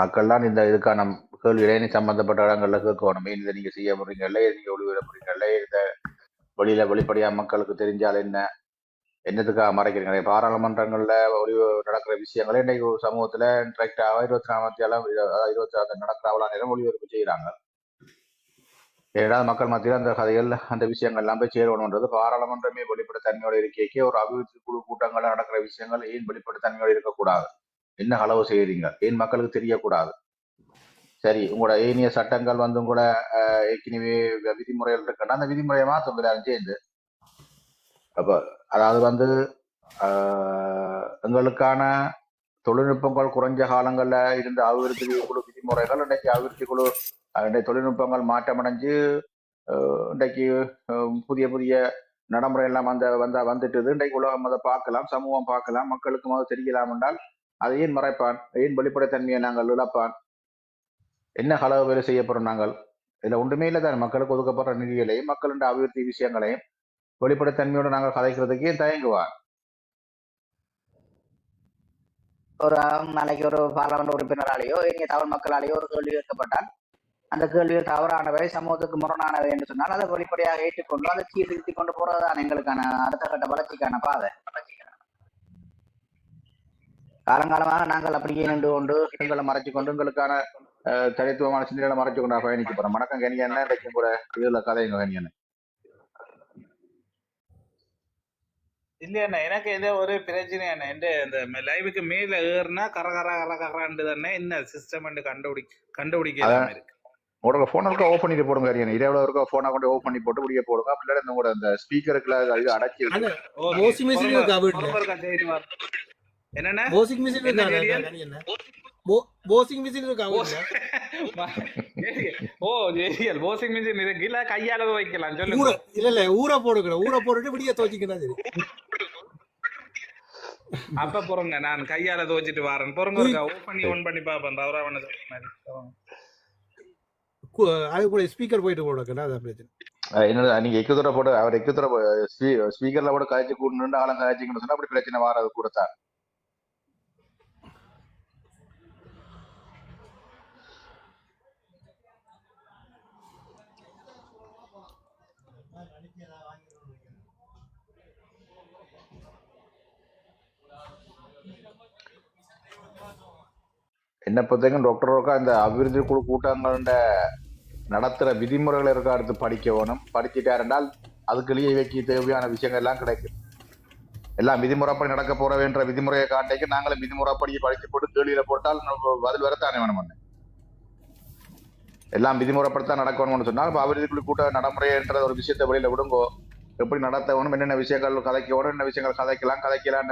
மக்கள்லாம் இந்த இதுக்கான கேள்வி. இளைஞர் சம்பந்தப்பட்ட இடங்கள்ல கேட்கணும்? இதை நீங்க செய்ய போறீங்கல்ல? ஏன் நீங்க ஒளிவிட போறீங்கல்ல? இதை வெளியில வெளிப்படையா மக்களுக்கு தெரிஞ்சால் என்ன? என்னத்துக்காக மறைக்கிறீங்க? பாராளுமன்றங்கள்ல ஒளிவு நடக்கிற விஷயங்களே இன்னைக்கு சமூகத்தில் சமூகத்துல இன்ட்ராக்டாக இருபத்தி நாலாம் ஏழாம் இருபத்தி ஆறு நடக்கிற அவ்வளோ நேரம் ஒளிபரப்பு செய்யறாங்க ஏன்னா மக்கள் மத்தியில் அந்த கதைகள் அந்த விஷயங்கள் எல்லாம் போய் சேரணுன்றது பாராளுமன்றமே வெளிப்பட தன்மையோட இருக்கைக்கு ஒரு அபிவிருத்தி குழு கூட்டங்கள்ல நடக்கிற விஷயங்கள் ஏன் வெளிப்பட தன்மையோட இருக்கக்கூடாது? என்ன அளவு செய்யறீங்க ஏன் மக்களுக்கு தெரியக்கூடாது? சரி உங்களோட ஏனிய சட்டங்கள் வந்து உங்களோட ஏற்கனவே விதிமுறைகள் இருக்குன்னா அந்த விதிமுறையை மாற்றம் எல்லாரும் சேர்ந்து அப்ப அதாவது வந்து எங்களுக்கான தொழில்நுட்பங்கள் குறைஞ்ச காலங்களில் இருந்த அபிவிருத்தி குழு விதிமுறைகள் இன்றைக்கு அபிவிருத்தி குழு இன்றைக்கு தொழில்நுட்பங்கள் மாற்றமடைஞ்சு இன்றைக்கு புதிய புதிய நடைமுறை எல்லாம் வந்த வந்த வந்துட்டுது. இன்றைக்கு உலகம் அதை பார்க்கலாம் சமூகம் பார்க்கலாம் மக்களுக்கும் அது தெரியலாம் என்றால் அதை ஏன் மறைப்பான்? ஏன் வெளிப்படைத்தன்மையை நாங்கள் இழப்பான்? என்ன களவு வேலை செய்யப்படும் நாங்கள்? இதுல ஒன்றுமே இல்லை தான். மக்களுக்கு ஒதுக்கப்படுற நிதிகளையும் மக்களின் அபிவிருத்தி விஷயங்களையும் வெளிப்படைத்தன்மையோடு நாங்கள் கதைக்கிறதுக்கே தயங்குவார் ஒரு நாளைக்கு ஒரு பாராளுமன்ற உறுப்பினராலேயோ இங்கே தமிழ் மக்களாலேயோ ஒரு கேள்வி கேட்கப்பட்டால் அந்த கேள்வி தவறானவை சமூகத்துக்கு முரணானவை என்று சொன்னால் அதை வெளிப்படையாக ஏற்றுக்கொண்டு அதை சீர்திருத்தி கொண்டு போறதுதான் எங்களுக்கான அடுத்த கட்ட வளர்ச்சிக்கான பாதை. காலங்காலமாக நாங்கள் அப்படியே நின்று கொண்டு எங்களை மறைச்சு கொண்டு எங்களுக்கான அஹ், தனித்துவமான சிந்தனைகளை மறைச்சு கொண்டு பயணிக்க போறோம். வணக்கம் கனியண்ணன் இன்றைக்கு கூட இதுல கதைங்க கனியண்ணன் இல்லையாண்ணா எனக்கு ஏதோ ஒரு பிரச்சனை அண்ணா. இந்த லைவுக்கு மேல ஏறுனா கர கர கர கராண்டு தானே என்ன சிஸ்டம் கண்டுபிடி கண்டுபிடிக்க இருக்கு. உங்களோட போன் இருக்க ஓப்பன் பண்ணிட்டு போடுங்க கனியன் இரவுல இருக்க போனை கொண்டு ஓப்பன் பண்ணி போட்டு முடிய போடுங்க. அப்படி இல்லாட்டி உங்களோட அந்த ஸ்பீக்கருக்குள்ள இது அடக்கி என்னண்ணா? வாஷிங் மிஷின் இருக்கா வாஷிங் மிஷின் இருக்கா? ஓ ஜெரியல் வாஷிங் மிஷின் இருக்கு. இல்ல கையால வைக்கலாம். ஊற சொல்லுங்க. இல்ல இல்ல ஊற போடுக்கணும் ஊற போட்டுட்டு விடிய துவச்சிக்கணும் சரி. அப்ப பொறுங்க. நான் கையால துவச்சிட்டு வரேன். பொறுங்க இருக்கா ஓப் பண்ணி ஒன் பண்ணி பாப்பேன் தவறா பண்ண சொல்ற மாதிரி கு- அது கூட ஸ்பீக்கர் போயிட்டு போடுக்கணும் அதான் பிரச்சனை. என்னது? நீங்க எக்குத்தூர போட்டு அவர் எக்குத்தூர ஸ்பீக்கர்ல கூட காய்ச்சி கூட நின்று ஆளும் காய்ச்சிங்கன்னு சொன்னா அப்படி பிரச்சனை வராது கொடுத்தா என்ன பொறுத்தவரைக்கும் டாக்டர் ரோக்கா இந்த அபிவிருத்தி குழு கூட்டங்கள நடத்துகிற விதிமுறைகளை இருக்க அடுத்து படிக்க வேணும். படிச்சுட்டாருந்தால் அதுக்குள்ளேயே வைக்க தேவையான விஷயங்கள் எல்லாம் கிடைக்கும். எல்லாம் விதிமுறைப்படி நடக்க போறவேன்ற விதிமுறையை காட்டிக்கு நாங்களும் விதிமுறைப்படி படித்து போட்டு கேள்வியில போட்டால் நம்ம பதில் வரத்தானே வேணும் ஒண்ணு. எல்லாம் விதிமுறைப்படுத்தான் நடக்கணும்னு சொன்னால் இப்போ அபிவிருத்தி குழு கூட்ட நடைமுறைன்ற ஒரு விஷயத்தை வெளியில விடுங்கோ. எப்படி நடத்த வேணும் என்னென்ன விஷயங்கள் கதைக்கணும் என்ன விஷயங்கள் கதைக்கலாம் கதைக்கலாம்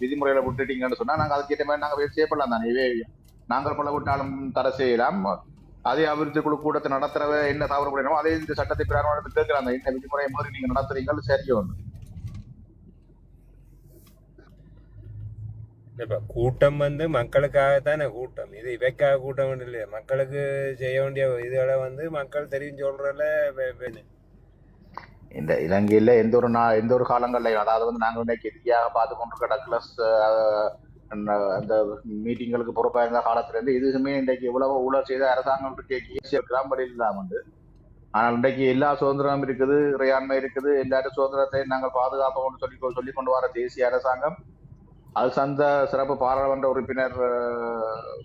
விதிமுறையில விட்டுட்டீங்கன்னு சொன்னா நாங்கள் அதுக்கேற்ற மாதிரி நாங்கள் செய்யப்படலாம் தானே இவே நாங்கள் பல விட்டாலும் தடை செய்யலாம். அதே அபிவிருத்தி குழு கூட்டத்தை நடத்துறவ என்ன தவறு பண்ணணும் அதே இந்த சட்டத்தை பிரகாரம் கேட்கிறாங்க. என்ன விதிமுறையை மாதிரி நீங்க நடத்துறீங்கன்னு சரி ஒண்ணு இப்ப கூட்டம் வந்து மக்களுக்காகத்தானே கூட்டம்? இது இவைக்காக கூட்டம் இல்லையா. மக்களுக்கு செய்ய வேண்டிய இதுகளை வந்து மக்கள் தெரியும் சொல்றதுல இந்த இலங்கையில எந்த ஒரு நா எந்த ஒரு காலங்கள்லையும் அதாவது வந்து நாங்கள் இன்னைக்கு பார்த்து கொண்டிருக்க டக்ளஸ் அஹ், அந்த- அந்த மீட்டிங்களுக்கு பொறுப்பாக இருந்த காலத்துல இருந்து இதுவுமே இன்றைக்கு இவ்வளவு ஊழல் செய்த அரசாங்கம் கிராமப்படி இல்லாம உண்டு. ஆனால் இன்றைக்கு எல்லா சுதந்திரமும் இருக்குது இறையாண்மை இருக்குது எல்லாரும் சுதந்திரத்தை நாங்கள் பாதுகாப்போம்னு சொல்லி சொல்லி கொண்டு வர தேசிய அரசாங்கம் அது சந்த சிறப்பு பாராளுமன்ற உறுப்பினர்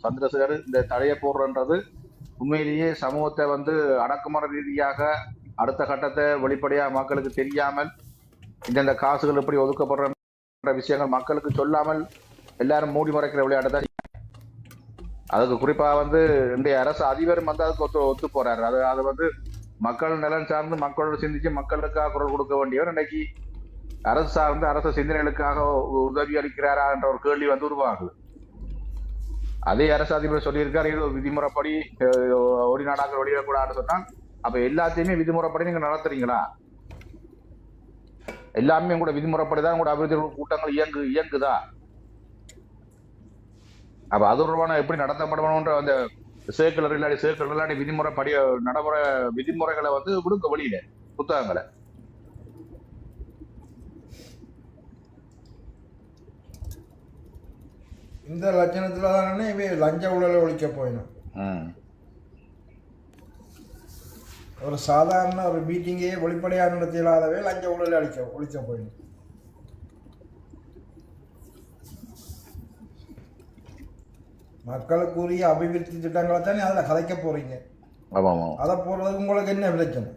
சந்திரசேகர் இந்த தடையை போடுறன்றது உண்மையிலேயே சமூகத்தை வந்து அடக்குமுறை ரீதியாக அடுத்த கட்டத்தை வெளிப்படையாக மக்களுக்கு தெரியாமல் இந்தந்த காசுகள் எப்படி ஒதுக்கப்படுற விஷயங்கள் மக்களுக்கு சொல்லாமல் எல்லாரும் மூடி மறைக்கிற விளையாட்டு தான் அதுக்கு குறிப்பா வந்து இன்றைய அரசு அதிபரும் வந்து அதுக்கு ஒத்து ஒத்து போறாரு. அது அது வந்து மக்கள் நலன் சார்ந்து மக்களோட சிந்திச்சு மக்களுக்காக குரல் கொடுக்க வேண்டியவர் இன்னைக்கு அரசு சார்ந்து அரசு சிந்தனைகளுக்காக உதவி அளிக்கிறாரா என்ற ஒரு கேள்வி வந்து உருவாகுது. அதே அரசு அதிபர் சொல்லியிருக்காரு இது விதிமுறைப்படி ஒரு நாடாக்கள் வெளியிடக்கூடாதுன்னு சொன்னால் அப்ப எல்லாத்தையுமே விதிமுறைப்படி நீங்க நடத்துறீங்களா? எல்லாமே உங்களோட விதிமுறைப்படி தான் கூட அபிவிருத்தி கூட்டங்கள் இயங்கு இயங்குதா? அப்ப அது தொடர்பான எப்படி நடத்தப்படணும்ன்ற அந்த சேர்க்கலர் இல்லாட்டி சேர்க்கலர் இல்லாட்டி விதிமுறை படி நடைமுறை விதிமுறைகளை வந்து கொடுக்க வெளியில புத்தகங்களை. இந்த லட்சணத்தில் தானே இவை லஞ்ச ஊழலை ஒழிக்க போயிடும் ஒரு சாதாரண ஒரு மீட்டிங்கே வெளிப்படையாக நடத்த இல்லாதவே லஞ்ச ஊழலை அழிக்க ஒழிக்க போயிடும் மக்களுக்குரிய அபிவிருத்தி திட்டங்களை தானே அதில் கதைக்க போகிறீங்க ஆமாம் அதை போடுறதுக்கு உங்களுக்கு என்ன பிரச்சனை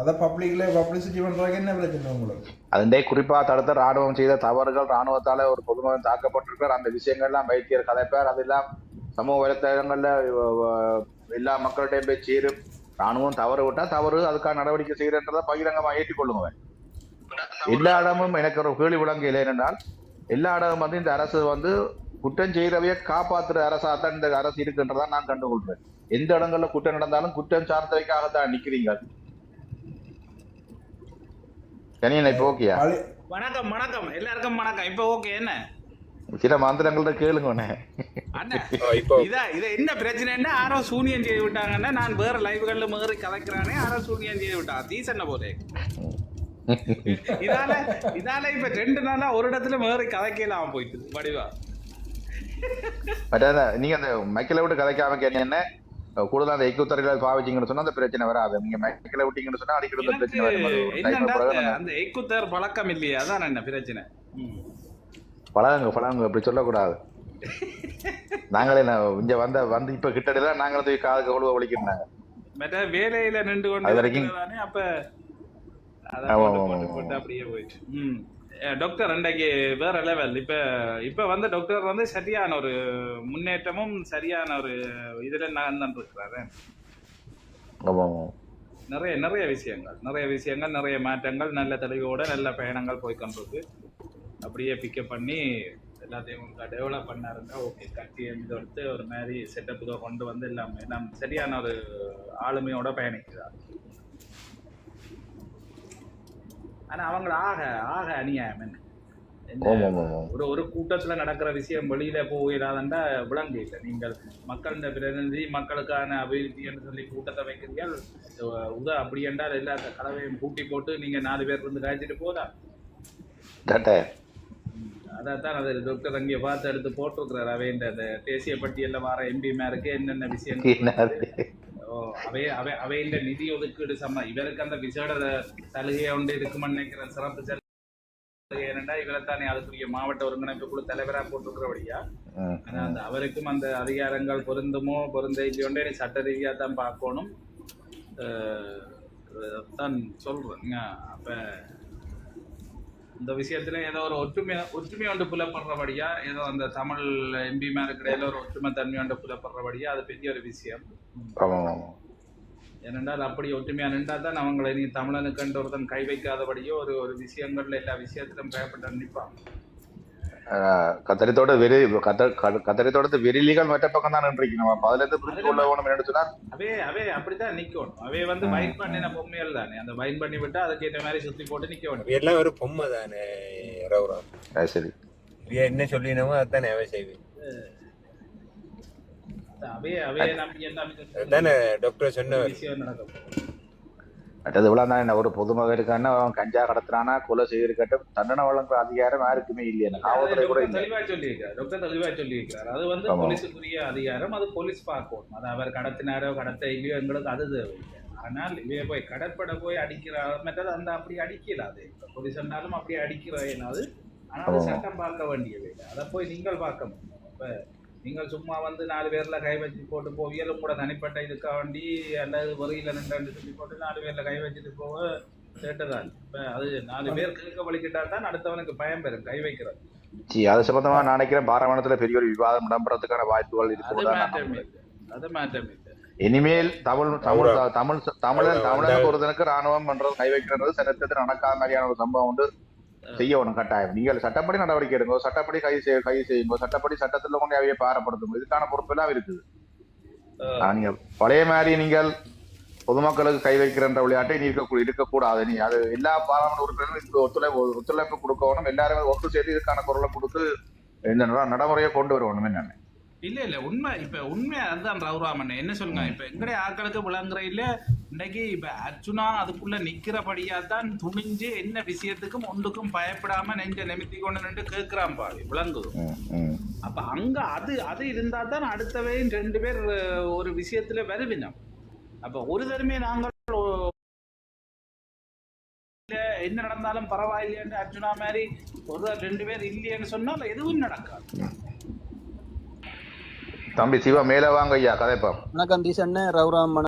அதை பப்ளிக்கில் பப்ளிசிட்டி பண்ணுறதுக்கு என்ன பிரச்சனை உங்களுக்கு? அதே குறிப்பா தடுத்த ராணுவம் செய்த தவறுகள் ராணுவத்தால ஒரு பொதுமகன் தாக்கப்பட்டிருக்கார். அந்த விஷயங்கள்லாம் வைத்தியர் கதைப்பார் அதெல்லாம் சமூக வலைத்தளங்கள்ல எல்லா மக்கள்கிட்டையும் போய் சேரும். ராணுவம் தவறு விட்டா தவறு. அதுக்கான நடவடிக்கை செய்யறன்றதை பகிரங்கமா ஏற்றுக்கொள்ளுங்க. எல்லா இடமும் எனக்கு ஒரு கேள்வி விளங்கல என்னென்றால் எல்லா இடமும் வந்து இந்த அரசு வந்து குற்றம் செய்கிறவைய காப்பாத்துற அரசாத்தான் இந்த அரசு இருக்குன்றதான் நான் கண்டுகொள்றேன். எந்த இடங்கள்ல குற்றம் நடந்தாலும் குற்றம் சார்ந்தவைக்காகத்தான் நிக்கிறீங்க கனியன் இப்போ ஓகேயா? வணக்கம் வணக்கம். எல்லாருக்கும் வணக்கம். இப்போ ஓகே என்ன? சில மந்திரங்கள்ட்ட இத என்ன பிரச்சனைன்னா யாரோ சூனியம் செய்து விட்டாங்கன்னா நான் வேற லைவ்கள்ல மேறி கலைக்கிறானே யாரோ சூனியம் செய்து விட்டா. தீசன்ன போதே. இதால இதால இப்ப ரெண்டு நாளா ஒரு இடத்துல மேறி கதைக்கலாம் போயிட்டு வடிவா. பட் நீங்க அந்த மைக்கில விட்டு கதைக்காம கேட்டீங்கன்னா கூடுதலா அந்த எக்குத்தரையில பாவிச்சிங்கன்னு சொன்னா அந்த பிரச்சனை வராது. நீங்க மைக்கில விட்டீங்கன்னு சொன்னா அடிக்கடி எனக்கு பிரச்சனை அந்த எக்குத்தர் பழக்கம் இல்லையா அதான் என்ன பிரச்சனை. பழகுங்க பழகுங்க அப்படி சொல்லக்கூடாது. நாங்களே நான் இங்க வந்த வந்து இப்ப கிட்டத்தட்ட நாங்களே தூக்கி காதுக்கு அவ்வளவு ஒழிக்கிறாங்க மற்ற வேலையில நின்று கொண்டு அப்ப அப்படியே போயிட்டு. டாக்டர் அன்றைக்கு வேற லெவல் இப்ப இப்ப வந்து டாக்டர் வந்து சரியான ஒரு முன்னேற்றமும் சரியான ஒரு இதுல ஆமா நிறைய நிறைய விஷயங்கள் நிறைய விஷயங்கள் நிறைய மாற்றங்கள் நல்ல தெளிவோட நல்ல பயணங்கள் போய் கொண்டிருக்கு அப்படியே பிக்கப் பண்ணி எல்லாத்தையும் டெவலப் பண்ணாருங்க ஓகே கட்டி எடுத்து ஒரு மாதிரி செட்டப் இதோ கொண்டு வந்து எல்லாமே நம் சரியான ஒரு ஆளுமையோட பயணிக்கிறார். ஆனா அவங்கள ஆக ஆக அநியாயம் ஒரு ஒரு கூட்டத்துல நடக்கிற விஷயம் வெளியில போயிடாதண்டா விளங்கு இல்லை நீங்கள் மக்களின் பிரதிநிதி மக்களுக்கான அபிவிருத்தி என்று சொல்லி கூட்டத்தை வைக்கிறீர்கள். உத அப்படி என்றால் எல்லா கலவையும் கூட்டி போட்டு நீங்க நாலு பேர் இருந்து காய்ச்சிட்டு போதா? அதைத்தான் அது டாக்டர் அங்கே பார்த்து எடுத்து போட்டிருக்கிறார். அவை இந்த தேசிய பட்டியல்ல வர எம்பி மேருக்கு என்னென்ன விஷயங்கள் அவை அவையின் நிதி ஒதுக்கீடு சம்ம இவருக்கு அந்த விசேட சலுகையை உண்டு இருக்குமென்னு நினைக்கிற சிறப்பு சலுகை என்னண்டா இவரை தானே அதுக்குரிய மாவட்ட ஒருங்கிணைப்பு குழு தலைவரா போட்டிருக்கிறபடியா அந்த அவருக்கும் அந்த அதிகாரங்கள் பொருந்துமோ பொருந்த இல்லையோண்டே சட்ட ரீதியா தான் பார்க்கணும் தான் சொல்றேன் அப்ப இந்த விஷயத்துல ஏதோ ஒரு ஒற்றுமை ஒற்றுமை ஒன்று புலப்படுறபடியா ஏதோ அந்த தமிழ் எம்பி மேலுக்கு இடையில ஒரு ஒற்றுமை தன்மை ஒன்று புலப்படுறபடியா அது பெரிய ஒரு விஷயம். ஏனென்றால் அப்படி ஒற்றுமையா நின்றா தான் அவங்களை நீ தமிழனுக்கென்று ஒருத்தன் கை வைக்காதபடியோ ஒரு ஒரு விஷயங்கள்ல எல்லா விஷயத்திலும் பயப்பட்டு நிற்பான். கத்தரித்தோட வெறி கத்த க- கத்தரித்தோட வெறிலிகள் மற்ற பக்கம் தான் நின்றுக்கணும் அப்ப அதுல இருந்து புரிஞ்சு கொள்ள வேணும் என்று சொன்னா அவே அவே அப்படித்தான் நிக்கணும் அவே வந்து வைன் பண்ணின பொம்மைகள் தானே அந்த வைன் பண்ணி விட்டா அதுக்கு ஏற்ற மாதிரி சுத்தி போட்டு நிக்க வேணும் எல்லாம் ஒரு பொம்மை தானே ரவுரம் சரி என்ன சொல்லினமோ அதானே அவ செய்வேன் அவே அவே நம்பி என்ன அதானே டாக்டர் விஷயம் நடக்கும் மற்றது இவ்வளவு தான் என்ன ஒரு பொதுமகன் இருக்கான்னா அவன் கஞ்சா கடத்துறானா கொலை செய்திருக்கட்டும் தண்டனை வழங்குற அதிகாரம் யாருக்குமே இல்லை எனக்கு காவல்துறை கூட தெளிவா சொல்லியிருக்காரு. டாக்டர் தெளிவா சொல்லியிருக்காரு. அது வந்து. போலீஸுக்குரிய அதிகாரம். அது போலீஸ் பார்க்கணும் அது அவர் கடத்தினாரோ கடத்த இல்லையோ எங்களுக்கு அது ஆனால் இவைய போய் கடற்பட போய் அடிக்கிற மற்றது அந்த அப்படி அடிக்கலாது போலீஸ் சொன்னாலும் அப்படி அடிக்கிற அது ஆனால் அது. சட்டம் பார்க்க வேண்டியது அதை போய் நீங்கள் பார்க்க முடியும். இப்ப நீங்கள் சும்மா வந்து நாலு பேர்ல கை வச்சு போட்டு போவியலும் கூட தனிப்பட்ட இதுக்காக வேண்டி அல்லது வரியில நின்று சொல்லி போட்டு நாலு பேர்ல கை வச்சுட்டு போக கேட்டதான் இப்ப அது நாலு பேர் கேட்க வலிக்கிட்டா தான் அடுத்தவனுக்கு பயம் பெறும் கை வைக்கிறது சி, அது சம்பந்தமா நான் நினைக்கிறேன் பாராமணத்துல பெரிய ஒரு விவாதம் இடம்பெறதுக்கான வாய்ப்புகள். இல்லை அது மாற்றம் இல்லை இனிமேல் தமிழ் தமிழ். தமிழ் தமிழன். தமிழனுக்கு ஒருத்தனுக்கு ராணுவம் பண்றது கை வைக்கிறது சரித்திரத்தில் நடக்காத மாதிரியான ஒரு சம்பவம் வந்து செய்யணும் கட்டாயம். நீங்கள் சட்டப்படி நடவடிக்கை எடுங்க சட்டப்படி கை செய்ய கை செய்யுங்க சட்டப்படி சட்டத்துல கொண்டு அவைய பாரப்படுத்தும் இதுக்கான பொறுப்பெல்லாம் இருக்குது. நீங்க பழைய மாதிரி நீங்கள் பொதுமக்களுக்கு கை வைக்கிற விளையாட்டை நீ இருக்க இருக்கக்கூடாது. நீ அது எல்லா பாராளுமன்ற உறுப்பினர்களும் இதுக்கு ஒத்துழைப்பு ஒத்துழைப்பு கொடுக்கணும் எல்லாருமே ஒத்து சேர்த்து இதுக்கான குரலை கொடுத்து இந்த நட- நடைமுறையை கொண்டு வரணும் என்ன இல்ல இல்ல உண்மை இப்ப உண்மை அதுதான் ரவுராமன் என்ன சொல்லுங்க இப்ப எங்கடைய ஆட்களுக்கு விளங்குற இல்ல இன்னைக்கு இப்ப அர்ஜுனா அதுக்குள்ள நிக்கிறபடியா தான் துணிஞ்சு என்ன விஷயத்துக்கும் ஒன்றுக்கும் பயப்படாம நெஞ்ச நிமித்தி கொண்டு நின்று கேட்கிறான் பாரு விளங்குது. அப்ப அங்க அது அது இருந்தா தான் அடுத்தவையும் ரெண்டு பேர் ஒரு விஷயத்துல வருவினம். அப்ப ஒரு தருமே நாங்கள் என்ன நடந்தாலும் பரவாயில்லைன்னு அர்ஜுனா மாதிரி ஒரு ரெண்டு பேர் இல்லையேன்னு சொன்னால் எதுவும் நடக்காது. தம்பி சிவா மேல வாங்க ஐயா கதைப்பா வணக்கம் தீசண்ணே ரவுராம்